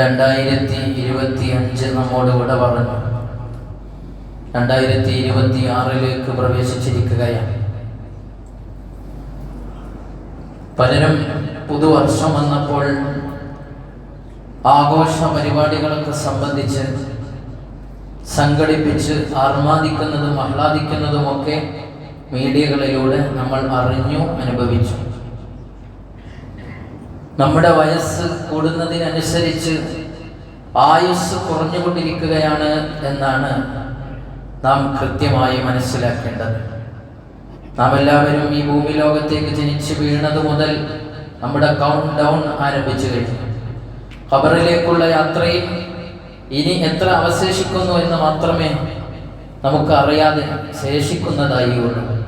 രണ്ടായിരത്തി ഇരുപത്തി അഞ്ച് നമ്മോട് വിട പറഞ്ഞു. രണ്ടായിരത്തി ഇരുപത്തി ആറിലേക്ക് പ്രവേശിച്ചിരിക്കുകയാണ്. പലരും പുതുവർഷം വന്നപ്പോൾ ആഘോഷ പരിപാടികളൊക്കെ സംബന്ധിച്ച് സംഘടിപ്പിച്ച് ആർമാദിക്കുന്നതും ആഹ്ലാദിക്കുന്നതുമൊക്കെ മീഡിയകളിലൂടെ നമ്മൾ അറിഞ്ഞു അനുഭവിച്ചു. നമ്മുടെ വയസ്സ് കൂടുന്നതിനനുസരിച്ച് ആയുസ് കുറഞ്ഞുകൊണ്ടിരിക്കുകയാണ് എന്നാണ് നാം കൃത്യമായി മനസ്സിലാക്കേണ്ടത്. നാം എല്ലാവരും ഈ ഭൂമി ലോകത്തേക്ക് ജനിച്ചു വീണത് മുതൽ നമ്മുടെ കൗണ്ട് ഡൗൺ ആരംഭിച്ചു കഴിഞ്ഞു. ഖബറിലേക്കുള്ള യാത്രയിൽ ഇനി എത്ര അവശേഷിക്കുന്നു എന്ന് മാത്രമേ നമുക്ക് അറിയാതെ ശേഷിക്കുന്നതായി ഉള്ളൂ.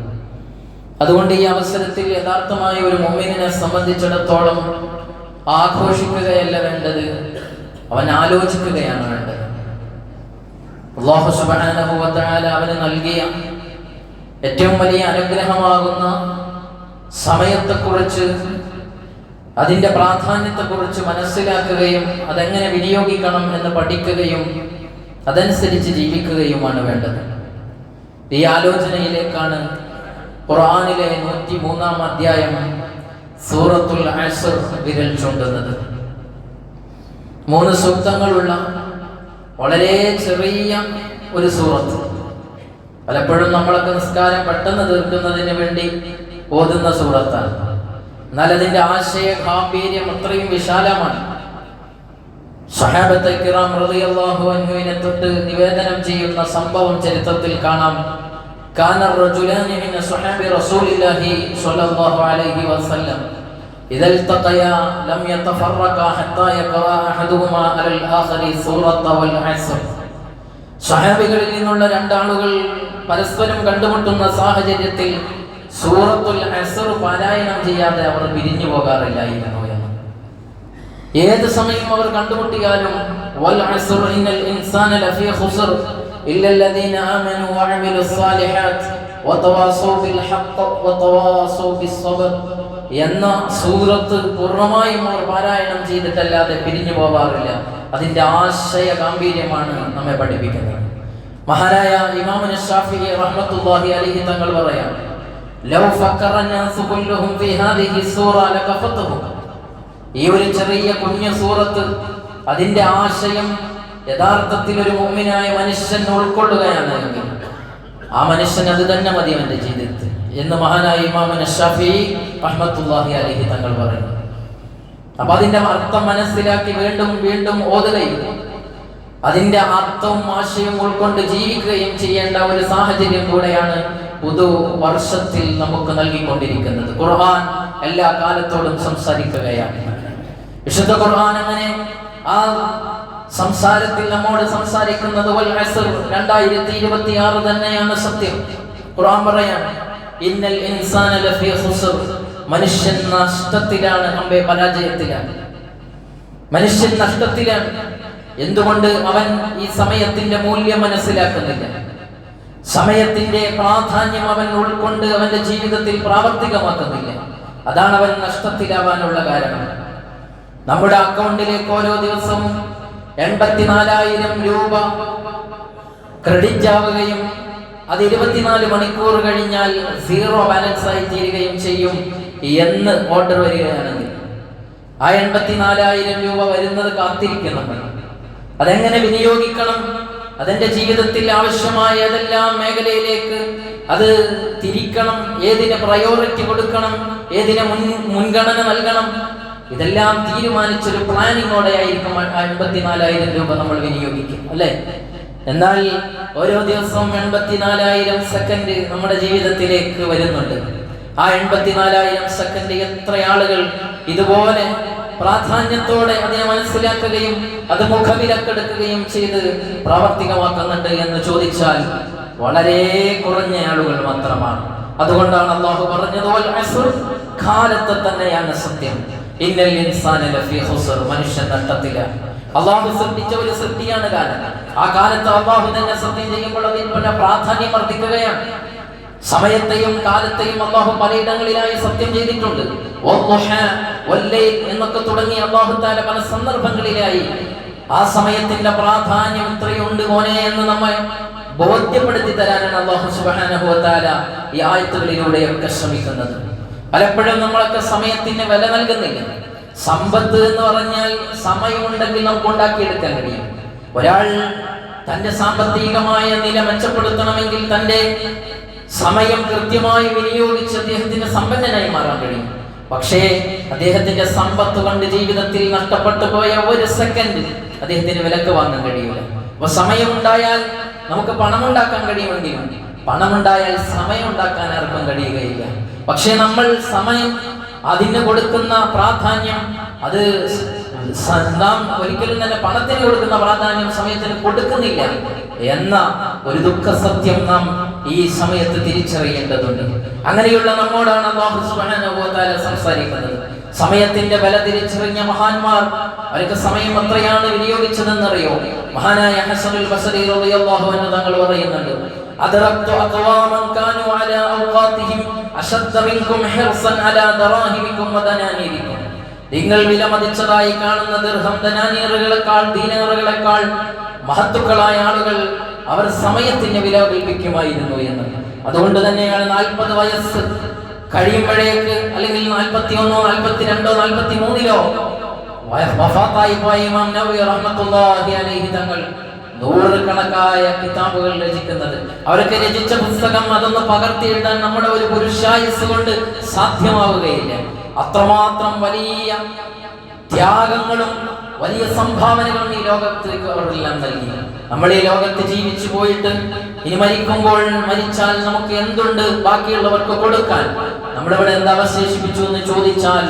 അതുകൊണ്ട് ഈ അവസരത്തിൽ യഥാർത്ഥമായ ഒരു മൊമ്മിനെ സംബന്ധിച്ചിടത്തോളം ആഘോഷിക്കുകയല്ല വേണ്ടത്. അവൻ ആലോചിക്കുകയാണ് വേണ്ടത്. അള്ളാഹു അവന് നൽകിയ ഏറ്റവും വലിയ അനുഗ്രഹമാകുന്ന സമയത്തെക്കുറിച്ച് അതിന്റെ പ്രാധാന്യത്തെക്കുറിച്ച് മനസ്സിലാക്കുകയും അതെങ്ങനെ വിനിയോഗിക്കണം എന്ന് പഠിക്കുകയും അതനുസരിച്ച് ജീവിക്കുകയുമാണ് വേണ്ടത്. ഈ ആലോചനയിലേക്കാണ് ഖുർആനിലെ നൂറ്റി മൂന്നാം അധ്യായം സൂറത്തുൽ അസ്ർ വിരൽ ചൂണ്ടുന്നത്. മൂന്ന് സൂക്തങ്ങളുള്ള വളരെ ചെറിയ ഒരു സൂറത്ത്. പലപ്പോഴും നമ്മളൊക്കെ നിസ്കാരം പെട്ടെന്ന് തീർക്കുന്നതിന് വേണ്ടി ഓതുന്ന സൂറത്താണ്. എന്നാൽ അതിന്റെ ആശയ ഗാംഭീര്യം അത്രയും വിശാലമാണ്. സഹാബത്തെ കിറാം അൻഹുവിനെ തൊട്ട് നിവേദനം ചെയ്യുന്ന സംഭവം ചരിത്രത്തിൽ കാണാം. كان الرجلان من صحاب رسول الله صلى الله عليه وسلم إذا التقيا لم يتفرقا حتى يقرأ أحدهما على الآخر سورة والعصر സഹാബികളിൽ നിന്നുള്ള രണ്ടാളുകൾ പരസ്പരം കണ്ടുമുട്ടുന്ന സാഹചര്യത്തിൽ സൂറത്തുൽ അസർ പാരായണം ചെയ്യാതെ അവർ പിരിഞ്ഞു പോകാറില്ലായിരുന്നു എന്ന് ഏത് സമയം അവർ കണ്ടുമുട്ടിയാലും വൽ അസ്ർ ഇന്നൽ ഇൻസാന ലഫീ ഖുസ്ർ ഇല്ല الذين آمنوا وعملوا الصالحات وتواصوا بالحق وتواصوا بالصبر എന്ന സൂറത്ത് പൂർണ്ണമായും അവർ പാരായണം ചെയ്തിട്ടല്ലാതെ പിരിഞ്ഞു പോകാറില്ല അതിന്റെ ആശയ ഗാംഭീര്യമാണ് നമ്മെ പഠിപ്പിക്കുന്നത് മഹാനായ ഇമാമുന ഷാഫി റഹ്മത്തുള്ളാഹി അലൈഹി തങ്ങൾ പറയാം ലൗ ഫക്കറ الناس كلهم في هذه السورة لكفتهم ഈ ഒരു ചെറിയ കുഞ്ഞു സൂറത്ത് അതിന്റെ ആശയം യഥാർത്ഥത്തിൽ ഒരു മുമ്മിനായ മനുഷ്യൻ ഉൾക്കൊള്ളുകയാണ് ആ മനുഷ്യൻ അത് തന്നെ മതി അവന്റെ ജീവിതത്തിൽ എന്ന് മഹാനായ ഇമാമുന ഷാഫി റഹ്മത്തുള്ളാഹി അലൈഹി തങ്ങൾ പറയുന്നു. അപ്പൊ അതിന്റെ അർത്ഥം മനസ്സിലാക്കി വീണ്ടും വീണ്ടും ഓതുകയും അതിന്റെ അർത്ഥവും ആശയവും ഉൾക്കൊണ്ട് ജീവിക്കുകയും ചെയ്യേണ്ട ഒരു സാഹചര്യം കൂടെയാണ് പുതു വർഷത്തിൽ നമുക്ക് നൽകിക്കൊണ്ടിരിക്കുന്നത്. ഖുർആൻ എല്ലാ കാലത്തോടും സംസാരിക്കുകയാണ്. വിശുദ്ധ ഖുർആൻ അങ്ങനെ ആ സംസാരത്തിൽ നമ്മോട് സംസാരിക്കുന്നത് രണ്ടായിരത്തി ഇരുപത്തി ആറ് തന്നെയാണ് സത്യം. ഖുറാൻ പറയാണ് ഇന്നൽ ഇൻസാന മനുഷ്യൻ നഷ്ടത്തിലാണ് അമ്പെ പരാജയത്തിലാണ് മനുഷ്യൻ നഷ്ടത്തിലാണ് എന്തുകൊണ്ട് അവൻ ഈ സമയത്തിന്റെ മൂല്യം മനസ്സിലാക്കുന്നില്ല? സമയത്തിന്റെ പ്രാധാന്യം അവൻ ഉൾക്കൊണ്ട് അവന്റെ ജീവിതത്തിൽ പ്രാവർത്തികമാക്കുന്നില്ല. അതാണ് അവൻ നഷ്ടത്തിലാവാനുള്ള കാരണം. നമ്മുടെ അക്കൗണ്ടിലേക്ക് ഓരോ ദിവസവും എൺപത്തിനാലായിരം രൂപ ക്രെഡിറ്റ് ആവുകയും അത് ഇരുപത്തിനാല് മണിക്കൂർ കഴിഞ്ഞാൽ സീറോ ബാലൻസ് ആയി തീരുകയും ചെയ്യും എന്ന് ഓർഡർ വരികയാണെങ്കിൽ. ആ എൺപത്തിനാലായിരം രൂപ വരുന്നത് കാത്തിരിക്കുന്നുണ്ട് അതെങ്ങനെ വിനിയോഗിക്കണം? അതെന്റെ ജീവിതത്തിൽ ആവശ്യമായ ഏതെല്ലാം മേഖലയിലേക്ക് അത് തിരിക്കണം. ഏതിന് പ്രയോറിറ്റി കൊടുക്കണം? ഏതിന് മുൻ മുൻഗണന നൽകണം? ഇതെല്ലാം തീരുമാനിച്ചൊരു പ്ലാനിങ്ങോടെ ആയിരിക്കും എൺപത്തിനാലായിരം രൂപ നമ്മൾ വിനിയോഗിക്കും അല്ലെ? എന്നാൽ ഓരോ ദിവസവും എൺപത്തിനാലായിരം സെക്കൻഡ് നമ്മുടെ ജീവിതത്തിലേക്ക് വരുന്നുണ്ട്. ആ എൺപത്തിനാലായിരം സെക്കൻഡ് എത്ര ആളുകൾ ഇതുപോലെ പ്രാധാന്യത്തോടെ അതിനെ മനസ്സിലാക്കുകയും അത് മുഖവിലക്കെടുക്കുകയും ചെയ്ത് പ്രാവർത്തികമാക്കുന്നുണ്ട് എന്ന് ചോദിച്ചാൽ വളരെ കുറഞ്ഞ ആളുകൾ മാത്രമാണ്. അതുകൊണ്ടാണ് അള്ളാഹു പറഞ്ഞത് കാലത്തെ തന്നെയാണ് സത്യം. ഇന്നൽ ഇൻസാന ലഫീ ഖുസ്ർ മനുഷ്യൻ നഷ്ടത്തിലാണ് അള്ളാഹു സൃഷ്ടിച്ച ഒരു സൃഷ്ടിയാണ് കാലം ആ കാലത്ത് അള്ളാഹു തന്നെ സത്യം ചെയ്യുമ്പോൾ അതിന് പ്രാധാന്യം വർദ്ധിക്കുകയാണ്. സമയത്തെയും കാലത്തെയും അള്ളാഹു പലയിടങ്ങളിലായി സത്യം ചെയ്തിട്ടുണ്ട്. എന്നൊക്കെ തുടങ്ങി അള്ളാഹു താല പല സന്ദർഭങ്ങളിലായി. ആ സമയത്തിന്റെ പ്രാധാന്യം ഇത്രയുണ്ട് മോനെ എന്ന് നമ്മെ ബോധ്യപ്പെടുത്തി തരാനാണ് അള്ളാഹു തആല ഈ ആയത്തുകളിലൂടെയൊക്കെ ശ്രമിക്കുന്നത്. പലപ്പോഴും നമ്മളൊക്കെ സമയത്തിന് വില നൽകുന്നില്ല. സമ്പത്ത് എന്ന് പറഞ്ഞാൽ സമയമുണ്ടെങ്കിൽ നമുക്ക് ഉണ്ടാക്കിയെടുക്കാൻ കഴിയും. ഒരാൾ തന്റെ സാമ്പത്തികമായ നില മെച്ചപ്പെടുത്തണമെങ്കിൽ തന്റെ സമയം കൃത്യമായി വിനിയോഗിച്ച് അദ്ദേഹത്തിന് സമ്പന്നനായി മാറാൻ കഴിയും. പക്ഷേ അദ്ദേഹത്തിന്റെ സമ്പത്ത് കൊണ്ട് ജീവിതത്തിൽ നഷ്ടപ്പെട്ടു പോയ ഒരു സെക്കൻഡ് അദ്ദേഹത്തിന് വിലക്ക് വാങ്ങാൻ കഴിയില്ല. അപ്പൊ സമയമുണ്ടായാൽ നമുക്ക് പണമുണ്ടാക്കാൻ കഴിയുമെങ്കിലും പണമുണ്ടായാൽ സമയം ഉണ്ടാക്കാൻ ആർക്കും കഴിയുകയില്ല. പക്ഷേ നമ്മൾ സമയം അതിന് കൊടുക്കുന്ന പ്രാധാന്യം അത് നാം ഒരിക്കലും തന്നെ പണത്തിന് കൊടുക്കുന്ന പ്രാധാന്യം സമയത്തിന് കൊടുക്കുന്നില്ല. എന്ന ഒരു ദുഃഖ സത്യം നാം ഈ സമയത്ത് തിരിച്ചറിയേണ്ടതുണ്ട്. അങ്ങനെയുള്ള നമ്മോടാണ് സുബ്ഹാനഹു സംസാരിക്കുന്നത്. സമയത്തിന്റെ വില തിരിച്ചറിഞ്ഞ മഹാന്മാർ അവർക്ക് സമയം എത്രയാണ് വിനിയോഗിച്ചതെന്നറിയോ? മഹാനായ ഹസനുൽ ബസരി റളിയല്ലാഹു അൻഹു തങ്ങൾ പറയുന്നുണ്ട് أدركت أقواما كانوا على أوقاتهم أشد منكم حرصا على دراهمكم ودنانيركم നിങ്ങൾ വിലമതിച്ചതായി കാണുന്ന ദീർഘം ധനാനീറുകളെക്കാൾ ദീനാറുകളെക്കാൾ മഹത്തുക്കളായ ആളുകൾ അവർ സമയത്തിന് വില കൽപ്പിക്കുമായിരുന്നു എന്ന് അതുകൊണ്ട് തന്നെയാണ് നാൽപ്പത് വയസ്സ് കഴിയുമ്പോഴേക്ക് അല്ലെങ്കിൽ നാൽപ്പത്തി ഒന്നോ നാൽപ്പത്തി രണ്ടോ നാൽപ്പത്തി മൂന്നിലോ വഫാത്തായി പോയ ഇമാം നബി റഹ്മത്തുള്ളാഹി അലൈഹി തങ്ങൾ നൂറുകണക്കായ കിതാബുകൾ രചിക്കുന്നത്. അവരൊക്കെ രചിച്ച പുസ്തകം അതൊന്ന് പകർത്തി എഴുതാൻ നമ്മുടെ ഒരു പുരുഷായുസ് കൊണ്ട് സാധ്യമാവുകയില്ല. അത്രമാത്രം വലിയ ത്യാഗങ്ങളും വലിയ സംഭാവനകളും ഈ ലോകത്തേക്ക് അവരെല്ലാം നൽകി. നമ്മൾ ഈ ലോകത്ത് ജീവിച്ചു പോയിട്ട് ഇനി മരിക്കുമ്പോൾ മരിച്ചാൽ നമുക്ക് എന്തുണ്ട്? ബാക്കിയുള്ളവർക്ക് കൊടുക്കാൻ. നമ്മളിവിടെ എന്താ അവശേഷിപ്പിച്ചു എന്ന് ചോദിച്ചാൽ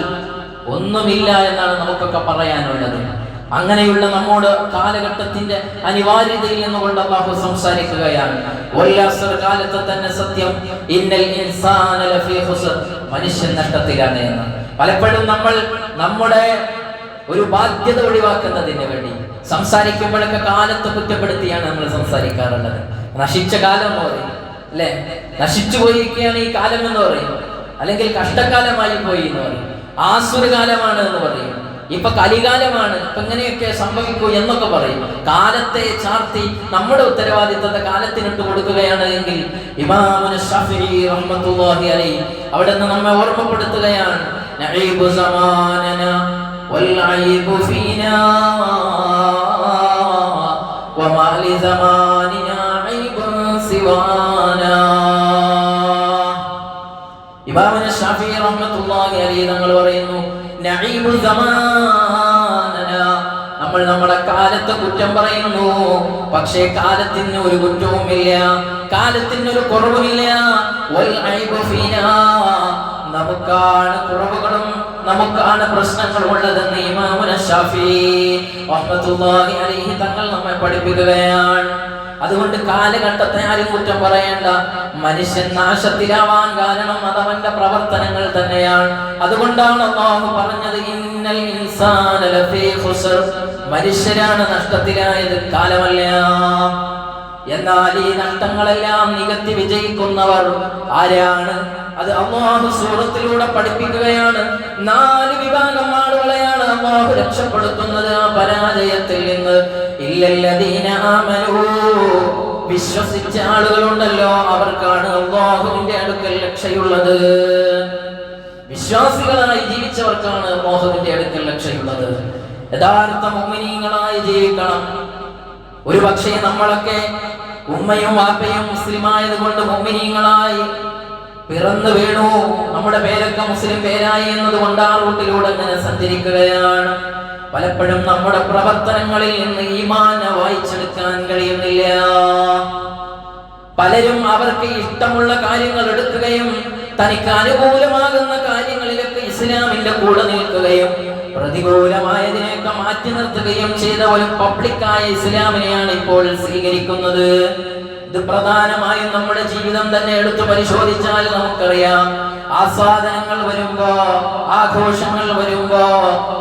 ഒന്നുമില്ല എന്നാണ് നമുക്കൊക്കെ പറയാനുള്ളത്. അങ്ങനെയുള്ള നമ്മോട് കാലഘട്ടത്തിന്റെ അനിവാര്യതയിൽ നിന്നുകൊണ്ട് അള്ളാഹു സംസാരിക്കുകയാണ്. കാലത്തെ തന്നെ സത്യം ഇന്നൽ മനുഷ്യൻ നഷ്ടത്തിലാണ് എന്ന്. പലപ്പോഴും നമ്മൾ നമ്മുടെ ഒരു ബാധ്യത ഒഴിവാക്കുന്നതിന് വേണ്ടി സംസാരിക്കുമ്പോഴൊക്കെ കാലത്ത് കുറ്റപ്പെടുത്തിയാണ് നമ്മൾ സംസാരിക്കാറുള്ളത്. നശിച്ച കാലം പറയും അല്ലെ? നശിച്ചു പോയിരിക്കുകയാണ് ഈ കാലം എന്ന് പറയും. അല്ലെങ്കിൽ കഷ്ടകാലമായി പോയി എന്ന് പറയും. ആസുരകാലമാണ് എന്ന് പറയും. ഇപ്പൊ കലികാലമാണ് ഇപ്പൊ ഇങ്ങനെയൊക്കെ സംഭവിക്കൂ എന്നൊക്കെ പറയും കാലത്തെ ചാർത്തി നമ്മുടെ ഉത്തരവാദിത്തത്തെ കാലത്തിനിട്ട് കൊടുക്കുകയാണ് എങ്കിൽ ഇമാമുന ഷാഫിഈ റഹ്മത്തുള്ളാഹി അലൈഹി അവിടെ നിന്ന് നമ്മെ ഓർമ്മപ്പെടുത്തുകയാണ് നഈബു സമാനന والعيب فينا وما لزماننا عيب سوانا ഇമാമിന് ഷാഫി റഹ്മത്തുള്ളാഹി അലൈഹി തങ്ങൾ പറയുന്നു നഈബു സമാനന നമ്മുടെ കാലത്തെ കുറ്റം പറയുന്നു. പക്ഷേ കാലത്തിന് ഒരു കുറ്റവുമില്ല. കാലത്തിന് ഒരു കുറവുമില്ല നമുക്കാണ് കുറവുകളും നമുക്കാണ് പ്രശ്നങ്ങൾ ഉള്ളതെന്ന് ഇമാമുന ഷാഫി അലൈഹി തങ്ങൾ നമ്മെ പഠിപ്പിക്കുകയാണ്. അതുകൊണ്ട് കാലഘട്ടത്തെ ആരും കുറ്റം പറയേണ്ട മനുഷ്യൻ നാശത്തിലാവാൻ കാരണം അതവന്റെ പ്രവർത്തനങ്ങൾ തന്നെയാണ്. അതുകൊണ്ടാണ് അള്ളാഹു പറഞ്ഞത് ഇന്നൽ ഇൻസാന ലഫീ ഖുസ്ർ. മനുഷ്യരാണ് നഷ്ടത്തിലായത് കാലമല്ല. എന്നാൽ ഈ നഷ്ടങ്ങളെല്ലാം നികത്തി വിജയിക്കുന്നവർ ആരാണ്? അത് അള്ളാഹു സൂറത്തിലൂടെ പഠിപ്പിക്കുകയാണ്. നാല് വിഭാഗം ആളുകളെയാണ് അള്ളാഹു രക്ഷപ്പെടുത്തുന്നത്. ആ പരാജയത്തിൽ നിന്ന് ഇല്ലല്ലദീന ആമനൂ. വിശ്വസിച്ച ആളുകളുണ്ടല്ലോ അവർക്കാണ് അള്ളാഹുവിന്റെ അടുക്കൽ രക്ഷയുള്ളത്. വിശ്വാസികളായി ജീവിച്ചവർക്കാണ് അള്ളാഹുവിന്റെ അടുക്കൽ രക്ഷയുള്ളത്. യഥാർത്ഥ മോമിനീങ്ങളായി ജീവിക്കണം. ഒരു പക്ഷേ നമ്മളൊക്കെ ഉമ്മയും വാപ്പയും മുസ്ലിമായത് കൊണ്ട് മോമിനീങ്ങളായി പിറന്നു വീണു. നമ്മുടെ പേരൊക്കെ മുസ്ലിം പേരായി എന്നതുകൊണ്ട് ആ റൂട്ടിലൂടെ അങ്ങനെ സഞ്ചരിക്കുകയാണ്. പലപ്പോഴും നമ്മുടെ പ്രവർത്തനങ്ങളിൽ നിന്ന് ഈമാന വായിച്ചെടുക്കാൻ കഴിയുന്നില്ല. പലരും അവർക്ക് ഇഷ്ടമുള്ള കാര്യങ്ങൾ എടുക്കുകയും തനിക്ക് അനുകൂലമാകുന്ന കാര്യങ്ങളിലൊക്കെ ഇസ്ലാമിന്റെ കൂടെ നിൽക്കുകയും പ്രതികൂലമായതിനെയൊക്കെ മാറ്റി നിർത്തുകയും ചെയ്ത ഒരു പബ്ലിക്കായ ഇസ്ലാമിനെയാണ് ഇപ്പോൾ സ്വീകരിക്കുന്നത്. ഇത് പ്രധാനമായും നമ്മുടെ ജീവിതം തന്നെ എടുത്തു പരിശോധിച്ചാൽ നമുക്കറിയാം. ആസ്വാദനങ്ങൾ വരുമ്പോ ആഘോഷങ്ങൾ വരുമ്പോ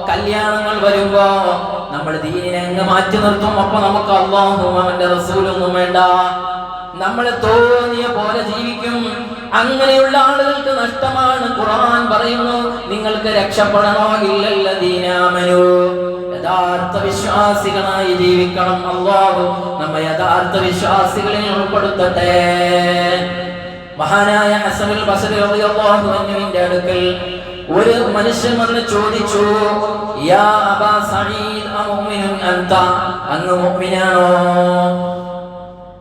കല്യാണങ്ങൾ വരുമ്പോ നമ്മൾ ദീനിനെ അങ്ങ് മാറ്റി നിർത്തും. അപ്പൊ നമുക്ക് അള്ളാഹും അവന്റെ റസൂലൊന്നും വേണ്ട. നമ്മൾ തോന്നിയ പോലെ ജീവിക്കും. അങ്ങനെയുള്ള ആളുകൾക്ക് നഷ്ടമാണ്. ഖുർആൻ പറയുന്നു നിങ്ങൾക്ക് രക്ഷപ്പെടണോ ഇല്ലല്ലദീനാമനു യഥാർത്ഥ വിശ്വാസികളായി ജീവിക്കണം അള്ളാഹു നമ്മ യഥാർത്ഥ വിശ്വാസികളിൽ ഉൾപ്പെടുത്തട്ടെ. മഹാനായ ഹസനുൽ ബസരി റളിയല്ലാഹു അൻഹുവിന്റെ അടുക്കൽ ഒരു മനുഷ്യൻ വന്ന് ചോദിച്ചു യാ അബാ സഈദ് അമുഅ്മിനുൻ അൻത അങ്ങ് മുഅ്മിനാണോ?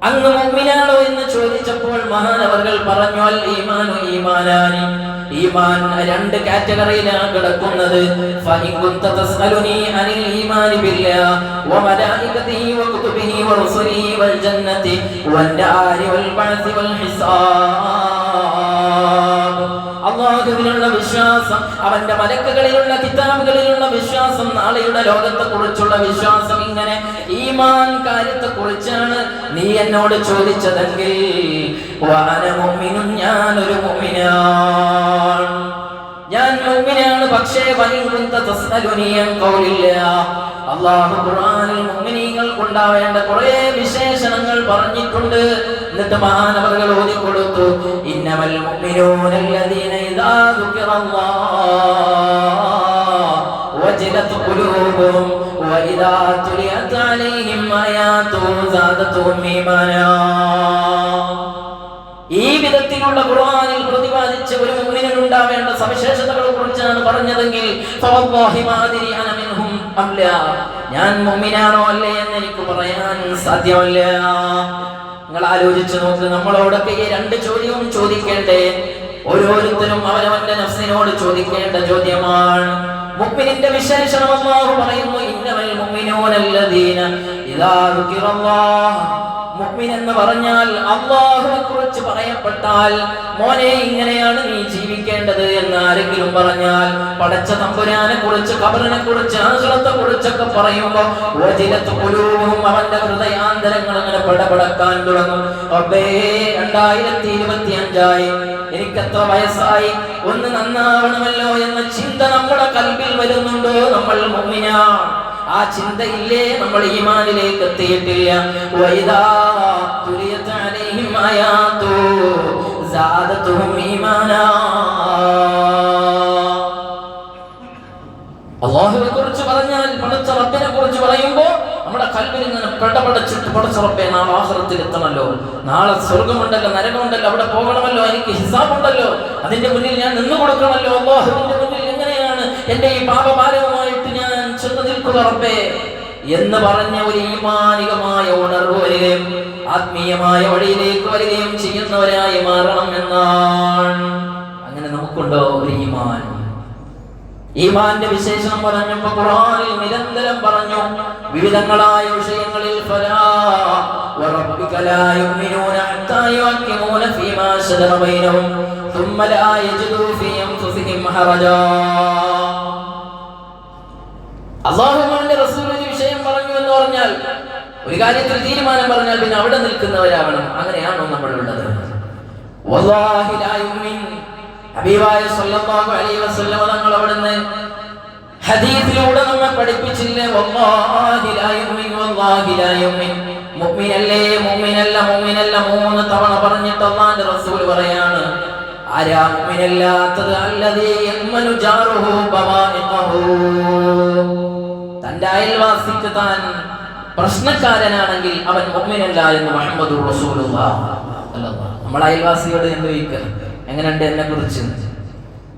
അങ്ങ് മുഅ്മിനാണോ എന്ന് ചോദിച്ചപ്പോൾ മഹാനവർകൾ പറഞ്ഞു അൽ ഈമാനു ഈമാനാനി. ഈമാൻ രണ്ട് കാറ്റഗറിയിലാണ് കിടക്കുന്നത്. ഫഇൻ കുന്ത തസ്അലുനി അനിൽ ഈമാനി ബില്ലാഹ് വമലായികതിഹി വകുതുബിഹി വറുസുലിഹി വൽ ജന്നതി വന്നാരി വൽ ബഅസി വൽ ഹിസാബ്. അള്ളാഹുവിനുള്ള വിശ്വാസം അവന്റെ മലക്കുകളിലുള്ള കിതാബുകളിലുള്ള വിശ്വാസം നാളെയുടെ ലോകത്തെ കുറിച്ചുള്ള വിശ്വാസം ഇങ്ങനെ ഈമാൻ കാര്യത്തെ കുറിച്ചാണ് നീ എന്നോട് ചോദിച്ചതെങ്കിൽ വാന ഞാൻ ഞാനൊരു മുഅ്മിനാണ്. ഞാൻ മുമ്മിനാണ് പക്ഷേ അല്ലാഹു ഖുർആനിൽ മുഅ്മിനീങ്ങൾക്ക് ഉണ്ടാവേണ്ട കുറേ വിശേഷണങ്ങൾ പറഞ്ഞിട്ടുണ്ട്. എന്നിട്ട് മഹാനവറുകൾ ഓതി കൊടുത്തു ഇന്നമൽ മുഅ്മിനൂനല്ലദീന ഇദാ ദുകിറല്ലാഹ് വജിലത് ഖുലൂബുഹും വഇദാ തുലിയത് അലൈഹിം ആയാതു സാദതുഹും ഈമാനാ. ഈ വിധത്തിലുള്ള ഖുർആനിൽ പ്രതിപാദിച്ച ഒരു മുഅ്മിനിന് ഉണ്ടാവേണ്ട സവിശേഷതകളെ കുറിച്ചാണ് പറഞ്ഞതെങ്കിൽ ഫവല്ലാഹി മാദിരി അന മിൻഹും അം ഞാൻ മുഅ്മിനാണോ അല്ലേ എന്ന് എനിക്ക് പറയാൻ സാധ്യമല്ല. നിങ്ങൾ ആലോചിച്ചു നോക്ക് നമ്മളോടൊക്കെ ഈ രണ്ട് ചോദ്യവും ചോദിക്കേണ്ടേ? ഓരോരുത്തരും അവനവന്റെ നഫ്സിനോട് ചോദിക്കേണ്ട ചോദ്യമാണ്. മുഅ്മിനിന്റെ വിശേഷണം അല്ലാഹു പറയുന്നു ഇന്നവൽ മുഅ്മിനൂനല്ലദീന ഇദാ ദുകിറല്ലാഹ് മുഅ്മിൻ എന്ന് പറഞ്ഞാൽ അള്ളാഹുവിനെ കുറിച്ച് പറയപ്പെട്ടാൽ മോനെ ഇങ്ങനെയാണ് നീ ജീവിക്കേണ്ടത് എന്ന് ആരെങ്കിലും പറഞ്ഞാൽ പടച്ച തമ്പുരാനെ കുറിച്ച് കബറിനെ കുറിച്ച് ആഹ്ലത്തെ കുറിച്ചൊക്കെ പറയുമ്പോൾ അവന്റെ ഹൃദയാന്തരങ്ങൾ അങ്ങനെ പടപടക്കാൻ തുടങ്ങും. റബ്ബേ രണ്ടായിരത്തി ഇരുപത്തി അഞ്ചായി എനിക്കത്ര വയസ്സായി? ഒന്ന് നന്നാവണമല്ലോ എന്ന ചിന്ത നമ്മുടെ കൽബിൽ വരുന്നുണ്ടോ? നമ്മൾ മുഅ്മിനാണ് ആ ചിന്തയില്ലേ നമ്മൾ ഈമാനിലേക്ക് എത്തിയിട്ടില്ല വൈദാ തുലിയത് അലൈഹിം ആയാതു സാദതുഹും ഈമാനാ. അള്ളാഹുവിനെ കുറിച്ച് പറഞ്ഞാൽ പടച്ച റബ്ബിനെ കുറിച്ച് പറയുമ്പോ നമ്മുടെ കൽവിൽ ഇങ്ങനെ പെടപടച്ചിട്ട് പടച്ച റബ്ബെ നാളെ ആഹ്റത്തിൽ എത്തണമല്ലോ നാളെ സ്വർഗമുണ്ടല്ലോ നരകമുണ്ടല്ലോ അവിടെ പോകണമല്ലോ എനിക്ക് ഹിസാബുണ്ടല്ലോ. അതിന്റെ മുന്നിൽ ഞാൻ നിന്നു കൊടുക്കണമല്ലോ അള്ളാഹുവിന്റെ മുന്നിൽ എങ്ങനെയാണ് എന്റെ ഈ നിൽക്കുക റബ്ബേ എന്ന് പറഞ്ഞ ഒരു ഈമാനികമായ ഉണർവ് വരികയും ആത്മീയമായ വഴിയിലേക്ക് വരികയും ചെയ്യുന്നവരായി മാറണം എന്നാണ് അങ്ങനെ നമുക്കുണ്ടോ ഒരു ഈമാൻ ഈമാന്റെ വിശേഷണം പറഞ്ഞപ്പോ ഖുർആനിൽ നിരന്തരം പറഞ്ഞു വിവിധങ്ങളായ വിഷയങ്ങളിൽ ഫലാ വറബ്ബിക ലാ യുഅ്മിനൂന ഹത്താ യുഹക്കിമൂന ഫീമാ ശജറ ബൈനഹും ثم لا يجدوا في أنفسهم حرجا അള്ളാഹുമാന്റെ റസൂലിന്റെ വിഷയം പറഞ്ഞു എന്ന് പറഞ്ഞാൽ ഒരു കാര്യത്തിൽ തീരുമാനം പറഞ്ഞാൽ പിന്നെ അവിടെ നിൽക്കുന്നവരാവണം. അങ്ങനെയാണോ നമ്മൾ ഉള്ളത് ഹബീബായ സല്ലല്ലാഹു അലൈഹി വസല്ലം ഹദീസിലൂടെ നമ്മെ പഠിപ്പിച്ചില്ലേ? മുഅ്മിനല്ലേ റസൂൽ ജാറുഹു ബവാഇഖഹു. തന്റെ അയൽവാസിക്ക് താൻ പ്രശ്നക്കാരനാണെങ്കിൽ അവൻ ഒന്നിനല്ല എന്ന് മുഹമ്മദ് നമ്മൾ അയൽവാസിയോട് എന്ത് ചോദിക്കുക എങ്ങനെയുണ്ട് എന്നെ കുറിച്ച്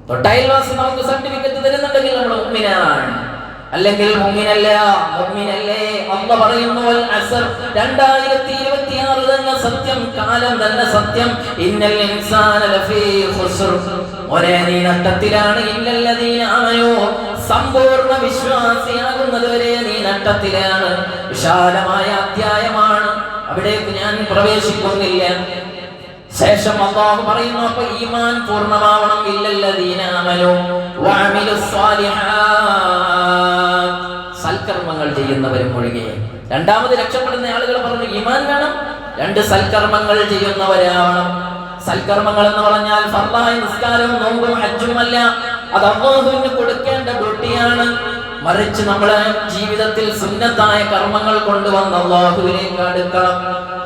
തൊട്ടയൽവാസി നമുക്ക് സർട്ടിഫിക്കറ്റ് തരുന്നുണ്ടെങ്കിൽ നമ്മൾ ഒന്നിനാണ് അല്ലെങ്കിൽ മുഅ്മിനല്ല മുഅ്മിനല്ലേ അല്ല പറയുന്നു വൽ അസ്ർ 2026 തന്നെ സത്യം കാലം തന്നെ സത്യം ഇന്നൽ ഇൻസാന ലഫീ ഒരേ നീ നഷ്ടത്തിലാണ് ഇല്ലല്ലദീന സമ്പൂർണ വിശ്വാസിയാകുന്നത് വരെ നീ നട്ടത്തിലാണ്. വിശാലമായ അധ്യായമാണ്. അവിടേക്ക് ഞാൻ പ്രവേശിക്കുന്നില്ല. ശേഷം അള്ളാഹു പറയുന്നു അപ്പൊ ഈമാൻ പൂർണമാവണം ഇല്ലല്ല ആമനു വഅമിലുസ് സ്വാലിഹാത്ത്. സൽക്കർമ്മങ്ങൾ ചെയ്യുന്നവരും ഒഴികെ രണ്ടാമത് രക്ഷപ്പെടുന്ന ആളുകൾ പറഞ്ഞു ഈമാൻ വേണം. രണ്ട് സൽക്കർമ്മങ്ങൾ ചെയ്യുന്നവരാവണം. സൽക്കർമ്മങ്ങൾ എന്ന് പറഞ്ഞാൽ നിസ്കാരവും നോമ്പും ഹജ്ജുമല്ല. അത് അള്ളാഹുവിന് കൊടുക്കേണ്ട ഡ്യൂട്ടിയാണ് മറിച്ച് നമ്മളെ ജീവിതത്തിൽ സുന്നത്തായ കർമ്മങ്ങൾ കൊണ്ടുവന്ന അള്ളാഹുവിലേക്ക് അടുക്കണം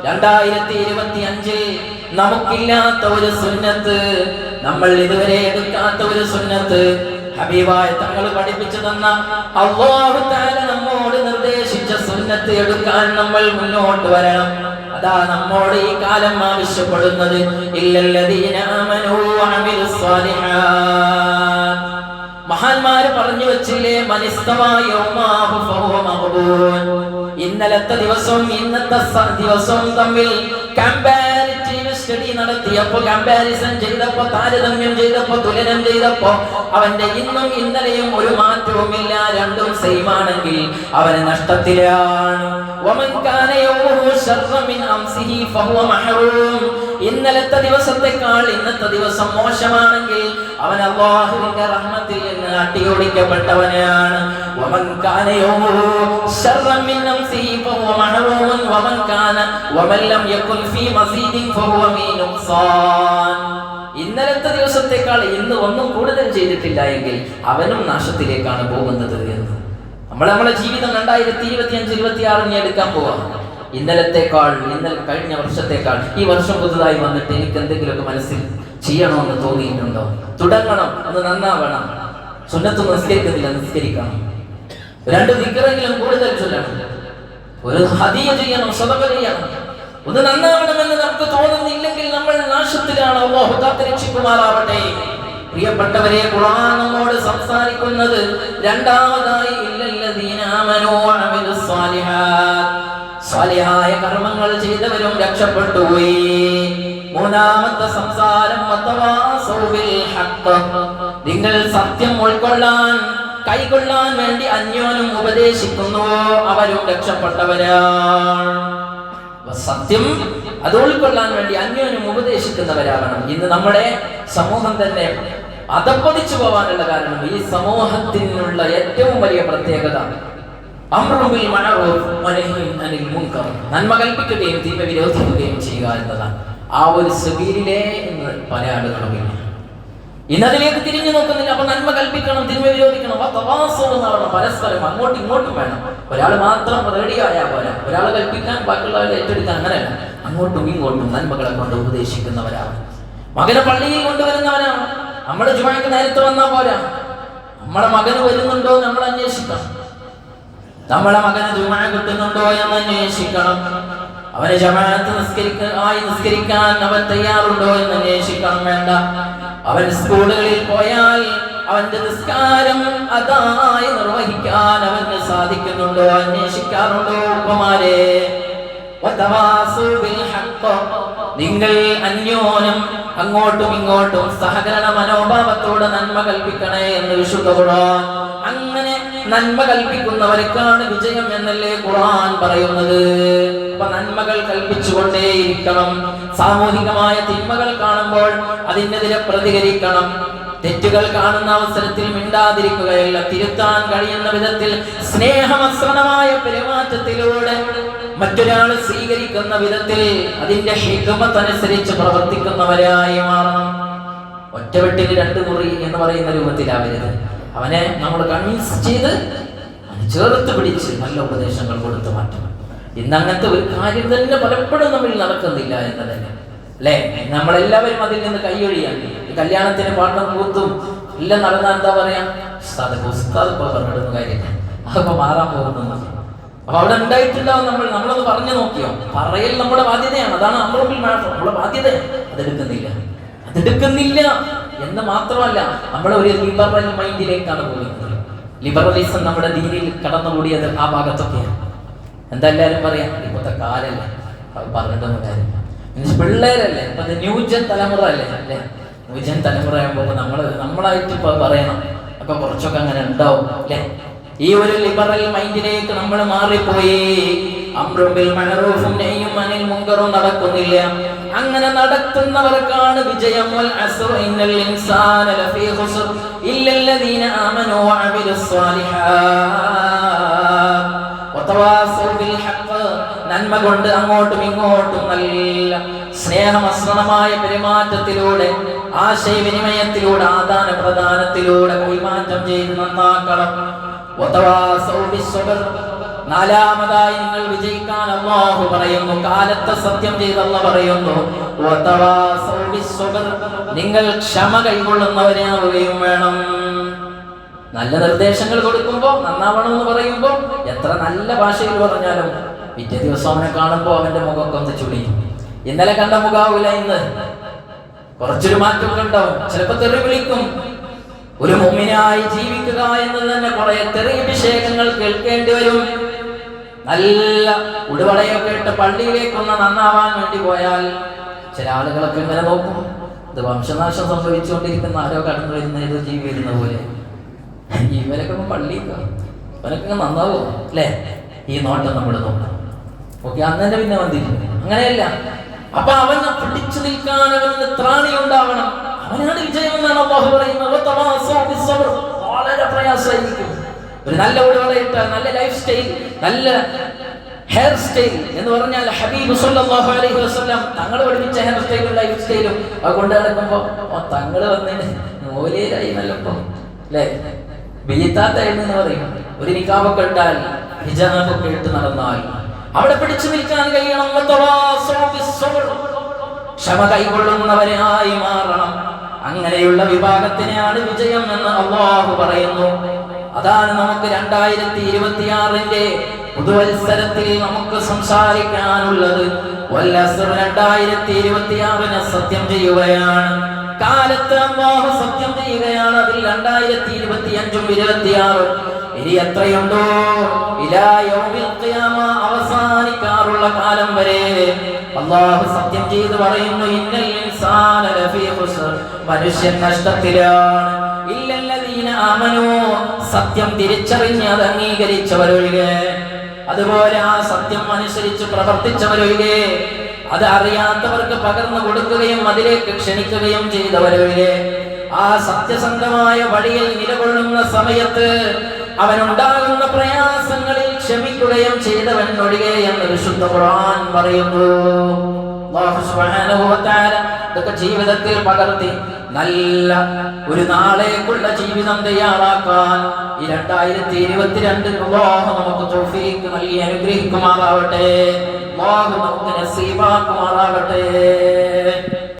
രണ്ടായിരത്തി ഇരുപത്തി അഞ്ചിൽ നമുക്കില്ലാത്ത ഒരു സുന്നത്ത് നമ്മൾ ഇതുവരെ എടുക്കാത്ത ഒരു സുന്നത്ത് ഹബീബായ തങ്ങൾ പഠിപ്പിച്ചു തന്ന അള്ളാഹു താല നമ്മോട് നിർദ്ദേശിച്ച സുന്നത്ത് എടുക്കാൻ നമ്മൾ മുന്നോട്ട് വരണം. അതാ നമ്മോട് ഈ കാലം ആവശ്യപ്പെടുന്നത്. ഇല്ലല്ലദീന ആമനൂ വഅമിലുസ് സാലിഹാത്ത് മഹാന്മാര് പറഞ്ഞു വെച്ചില്ലേ ഇന്നലത്തെ ദിവസവും ഇന്നത്തെ ദിവസവും തമ്മിൽ കമ്പാരിറ്റീവ് സ്റ്റഡി നടത്തിയപ്പോ കമ്പാരിസൺ ചെയ്തപ്പോ താരതമ്യം ചെയ്തപ്പോ തുലനം ചെയ്തപ്പോ അവന്റെ ഇന്നും ഇന്നലെയും ഒരു മാറ്റവുമില്ല രണ്ടും സെയിം ആണെങ്കിൽ അവന് നഷ്ടത്തിലാണ്. ഇന്നലത്തെ ദിവസത്തെക്കാൾ ഇന്നത്തെ ദിവസം മോശമാണെങ്കിൽ അവൻ അള്ളാഹുവിന്റെ റഹ്മത്തിൽ നിന്ന് അട്ടിയോടിക്കപ്പെട്ടവനാണ്. ഫീ മസീദിൻ ഫഹുവ മീ നുഖ്സാൻ ഇന്നലത്തെ ദിവസത്തേക്കാൾ ഇന്ന് ഒന്നും കൂടുതൽ ചെയ്തിട്ടില്ല എങ്കിൽ അവനും നാശത്തിലേക്കാണ് പോകുന്നത് എന്ന്. നമ്മൾ നമ്മളെ ജീവിതം രണ്ടായിരത്തി ഇരുപത്തി അഞ്ച് ഇരുപത്തി ആറിന് എടുക്കാൻ പോവാം. ഇന്നലത്തെക്കാൾ ഇന്നലെ കഴിഞ്ഞ വർഷത്തേക്കാൾ ഈ വർഷം പുതുതായി വന്നിട്ട് എനിക്ക് എന്തെങ്കിലുമൊക്കെ മനസ്സിൽ ചെയ്യണമെന്ന് തോന്നിയിട്ടുണ്ടോ? തുടങ്ങണം അത് നന്നാവണം. സുന്നത്ത് നിസ്കരിക്കുന്നില്ല നിസ്കരിക്കണം. രണ്ട് വിഗ്രഹങ്ങളും കൂടുതൽ ചൊല്ലണം. ഒരു ഹതിയ ചെയ്യണം ചെയ്യണം. ഒന്ന് നന്നാവണമെന്ന് നമുക്ക് തോന്നുന്നില്ലെങ്കിൽ നമ്മൾ നാശത്തിലാണ്. അള്ളാഹു കാത്തിരക്ഷിക്കുമാറാവട്ടെ പ്രിയപ്പെട്ടവരെ ഖുർആൻ നമ്മോട് സംസാരിക്കുന്നത് രണ്ടാമതായി സ്വാലിഹായ കർമ്മങ്ങൾ ചെയ്തവരും രക്ഷപ്പെട്ടു മൂന്നാമത്തെ സംസാരം. നിങ്ങൾ സത്യം ഉൾക്കൊള്ളാൻ കൈകൊള്ളാൻ വേണ്ടി അന്യോനും ഉപദേശിക്കുന്നു. അവരും രക്ഷപ്പെട്ടവരാണ്. സത്യം അത് ഉൾക്കൊള്ളാൻ വേണ്ടി അന്യോന്യം ഉപദേശിക്കുന്നവരാകണം ഇന്ന് നമ്മുടെ സമൂഹം തന്നെ അതപ്പതിച്ചു പോവാനുള്ള കാരണം ഈ സമൂഹത്തിനുള്ള ഏറ്റവും വലിയ പ്രത്യേകത നന്മ കൽപ്പിക്കുകയും തീമ വിരോധിക്കുകയും ചെയ്യുക എന്നതാണ്. ആ ഒരു സബീലിലെ എന്ന് പല ആളുകളുമില്ല. ഇന്നതിലേക്ക് തിരിഞ്ഞു നോക്കുന്നില്ല. അപ്പൊ നന്മ കൽപ്പിക്കണം തിന്മ വിരോധിക്കണം. തവാസവും നടണം. പരസ്പരം അങ്ങോട്ടും ഇങ്ങോട്ടും വേണം. ഒരാൾ മാത്രം റെഡിയായാൽ പോരാ. ഒരാൾ കൽപ്പിക്കാൻ ബാക്കിയുള്ളവരെ ഏറ്റെടുക്കാൻ അങ്ങനെയല്ല അങ്ങോട്ടും ഇങ്ങോട്ടും നന്മകളെ കൊണ്ട് ഉപദേശിക്കുന്നവരാണ്. മകനെ പള്ളിയിൽ കൊണ്ടുവരുന്നവരാണ്. നമ്മുടെ ജുമാക്ക് നേരത്തെ വന്നാൽ പോരാ. നമ്മളെ മകന് വരുന്നുണ്ടോ നമ്മൾ അന്വേഷിക്കണം. നമ്മളെ മകന് ജുമാ കിട്ടുന്നുണ്ടോ എന്ന് അന്വേഷിക്കണം. അവനെ ജമാഅത്ത് നിസ്കരിക്ക ആയി നിസ്കരിക്കാൻ അവൻ തയ്യാറുണ്ടോ എന്ന് അന്വേഷിക്കണം. വേണ്ട. അവൻ സ്കൂളുകളിൽ പോയാൽ അവന്റെ നിസ്കാരം അതായി നിർവഹിക്കാൻ അവന് സാധിക്കുന്നുണ്ടോ അന്വേഷിക്കാറുണ്ടോ ഉപ്പമാരെ. നിങ്ങൾ അന്യോനം അങ്ങോട്ടും ഇങ്ങോട്ടും സഹകരണ മനോഭാവത്തോടെ നന്മ കൽപ്പിക്കണേ എന്ന് വിശുദ്ധ ഖുർആൻ. അങ്ങനെ നന്മ കൽപ്പിക്കുന്നവർക്കാണ് വിജയം എന്നല്ലേ ഖുർആൻ പറയുന്നത്. അപ്പൊ നന്മകൾ കൽപ്പിച്ചുകൊണ്ടേയിരിക്കണം. സാമൂഹികമായ തിന്മകൾ കാണുമ്പോൾ അതിനെതിരെ പ്രതികരിക്കണം. തെറ്റുകൾ കാണുന്ന അവസരത്തിൽ മിണ്ടാതിരിക്കുകയല്ല. തിരുത്താൻ കഴിയുന്ന വിധത്തിൽ സ്നേഹമസ്രണമായ പെരുമാറ്റത്തിലൂടെ മറ്റൊരാൾ സ്വീകരിക്കുന്ന വിധത്തിൽ അതിന്റെ ഹിക്മത്തനുസരിച്ച് പ്രവർത്തിക്കുന്നവരായി മാറണം. ഒറ്റവെട്ടിന് രണ്ട് കുറി എന്ന് പറയുന്ന രൂപത്തിലാവരുത്. അവനെ നമ്മൾ കൺവിൻസ് ചെയ്ത് ചേർത്ത് പിടിച്ച് നല്ല ഉപദേശങ്ങൾ കൊടുത്ത് മാറ്റണം. ഇന്നങ്ങനത്തെ ഒരു കാര്യം തന്നെ പലപ്പോഴും നമ്മൾ നടക്കുന്നില്ല എന്നതന്നെ അല്ലേ? നമ്മളെല്ലാവരും അതിൽ നിന്ന് കൈയൊഴിയാൻ കല്യാണത്തിന് പാട്ടും കൂത്തും. എല്ലാം നടന്നാൽ എന്താ പറയാ? ഉസ്താദ് ഉസ്താദ് ഇപ്പൊ പറഞ്ഞിടുന്ന കാര്യം. അതൊക്കെ മാറാൻ പോകുന്നു. അപ്പൊ അവിടെ ഉണ്ടായിട്ടില്ല നമ്മൾ. നമ്മളത് പറഞ്ഞു നോക്കിയോ? പറയൽ നമ്മുടെ ബാധ്യതയാണ്. അതാണ് അമ്രബിൽ മാറ്റം. നമ്മുടെ ബാധ്യത. അതെടുക്കുന്നില്ല. അതെടുക്കുന്നില്ല എന്ന് മാത്രമല്ല നമ്മളെ ഒരു ലിബറൽ മൈൻഡിലേക്കാണ് പോകുന്നത്. ലിബറലിസം നമ്മുടെ രീതിയിൽ കടന്നുകൂടിയത് ആ ഭാഗത്തൊക്കെയാണ്. എന്താ പറയാം? ഇപ്പോഴത്തെ കാലല്ലേ? പറഞ്ഞിട്ടൊന്നും കാര്യം. മീൻസ് പിള്ളേരല്ലേ? അപ്പൊ ന്യൂജൻ തലമുറ അല്ലേ അല്ലേ? ന്യൂജൻ തലമുറ ആകുമ്പോൾ നമ്മൾ നമ്മളായിട്ട് ഇപ്പൊ പറയണം. അപ്പൊ കുറച്ചൊക്കെ അങ്ങനെ ഉണ്ടാവും അല്ലേ? ഈ ഒരു ലിബറൽ മൈൻഡിലേക്ക് നമ്മൾ മാറിപ്പോയി. അമ്രുബിൽ മഅറൂഫും നഹ്യും അനിൽ മുങ്കറും നടക്കുന്നില്ല. അങ്ങനെ നടത്തുന്നവർക്കാണ് വിജയം. ഇല്ലല്ലദീന ആമനു വഅമിലുസ് സ്വാലിഹാത്ത് വതവാസൗ ബിൽ ഹഖ് നന്മ കൊണ്ട് അങ്ങോട്ടും ഇങ്ങോട്ടും നല്ല സ്നേഹമസ്രണമായ പെരുമാറ്റത്തിലൂടെ ആശയവിനിമയത്തിലൂടെ ആദാന പ്രദാനത്തിലൂടെ കൈമാറ്റം ചെയ്ത് നന്നാക്കണം. നാലാമതായി നിങ്ങൾ വിജയിക്കാൻ അള്ളാഹു പറയുന്നു കാലത്തെ സത്യം ചെയ്തല്ല പറയുന്നു. നിങ്ങൾ ക്ഷമ കൈകൊള്ളുന്നവരാവുകയും വേണം. നല്ല നിർദ്ദേശങ്ങൾ കൊടുക്കുമ്പോൾ നന്നാവണം എന്ന് പറയുമ്പോൾ എത്ര നല്ല ഭാഷയിൽ പറഞ്ഞാലും പിറ്റേ ദിവസം അവനെ കാണുമ്പോൾ അവന്റെ മുഖം ചുളി ഇന്നലെ കണ്ട മുഖാവില്ല ഇന്ന്. കുറച്ചൊരു മാറ്റമൊക്കെ ഉണ്ടാവും. ചിലപ്പോൾ തെറി വിളിക്കും. ഒരു മുമ്മിനായി ജീവിക്കുക എന്നത് തന്നെ കുറെ തെറി അഭിഷേകങ്ങൾ കേൾക്കേണ്ടി വരും. നല്ല ഉടുവളയൊക്കെ ഇട്ട് പള്ളിയിലേക്കൊന്ന് നന്നാവാൻ വേണ്ടി പോയാൽ ചില ആളുകളൊക്കെ ഇങ്ങനെ നോക്കും. ഇത് വംശനാശം സംഭവിച്ചുകൊണ്ടിരിക്കുന്ന ആരോ കടന്നു വരുന്ന ഏതോ ജീവി വരുന്ന പോലെ. ഇവരൊക്കെ പള്ളിയിൽ അവനൊക്കെ നന്നാവോ അല്ലേ? ഈ നോട്ടം നമ്മൾ നോക്കണം. ഓക്കെ അന്ന് പിന്നെ വന്നിരിക്കും അങ്ങനെയല്ല. അപ്പൊ അവൻ പിടിച്ചു നിൽക്കാൻ അവന് ത്രാണി ഉണ്ടാവണം. അവനാണ് വിജയം എന്നാണ് അള്ളാഹു പറയുന്നത്. വളരെ പ്രയാസമായിരിക്കും. ഒരു നല്ല ഉടവളയിട്ട് നല്ല ലൈഫ് സ്റ്റൈൽ നല്ല ഹെയർ സ്റ്റൈൽ എന്ന് പറഞ്ഞാൽ ഹബീബ് സല്ലല്ലാഹു അലൈഹി വസല്ലം തങ്ങൾ പഠിപ്പിച്ച ഹെയർ സ്റ്റൈലും ലൈഫ് സ്റ്റൈലും അത് കൊണ്ട് നടക്കുമ്പോ തങ്ങൾ വന്നതിന് മോലേരായി നല്ലപ്പം അല്ലേ? ബിജിത്താത്തായിരുന്നു എന്ന് പറയും. ഒരു നിക്കാബൊക്കെ ഇട്ടാൽ ഹിജാബൊക്കെ ഇട്ട് നടന്നാൽ അവിടെ പിടിച്ചു നിൽക്കാൻ കഴിയണം. ക്ഷമ കൈകൊള്ളുന്നവരായി മാറണം. അങ്ങനെയുള്ള വിഭാഗത്തിനെയാണ് വിജയം എന്ന് അള്ളാഹു പറയുന്നു. അതാണ് നമുക്ക് രണ്ടായിരത്തി ഇരുപത്തിയാറിന്റെ പുതുവത്സരത്തിൽ നമുക്ക് സംസാരിക്കാനുള്ളത്. രണ്ടായിരത്തി ഇരുപത്തിയാറിന് സത്യം ചെയ്യുകയാണ്. കാലത്ത് അള്ളാഹു സത്യം ചെയ്യുകയാണ്. അതിൽ രണ്ടായിരത്തി ഇരുപത്തി അഞ്ചും ഇരുപത്തിയാറും ഇനി എത്രയുണ്ടോ അവസാനിക്കാറുള്ള കാലം വരെ അള്ളാഹു സത്യം ചെയ്ത് പറയുന്നു ഇന്നൽ ഇൻസാന ലഫീ ഖുസ്ർ. മനുഷ്യൻ നഷ്ടത്തിലാണ്. ഇല്ലല്ലദീന ആമനു സത്യം തിരിച്ചറിഞ്ഞ് അത് അംഗീകരിച്ചവരൊഴികെ. അതുപോലെ ആ സത്യം അനുസരിച്ച് പ്രവർത്തിച്ചവരൊഴികെ. അത് അറിയാത്തവർക്ക് പകർന്നു കൊടുക്കുകയും അതിലേക്ക് ക്ഷണിക്കുകയും ചെയ്തവരൊഴികെ. ആ സത്യസന്ധമായ വഴിയിൽ നിലകൊള്ളുന്ന സമയത്ത് അവനുണ്ടാകുന്ന പ്രയാസങ്ങളിൽ ക്ഷമിക്കുകയും ചെയ്തവൻ ഒഴികെ എന്ന് വിശുദ്ധ ഖുർആൻ പറയുന്നു. ഇതൊക്കെ ജീവിതത്തിൽ പകർത്തി നല്ല ഒരു നാളേക്കുള്ള ജീവിതം തയ്യാറാക്കാൻ ഈ രണ്ടായിരത്തി ഇരുപത്തിരണ്ടിൽ അല്ലാഹു നമുക്ക് തൗഫീഖ് നൽകി അനുഗ്രഹിക്കുമാറാവട്ടെ. അല്ലാഹു നമുക്ക് നസീബാക്കുമാറാകട്ടെ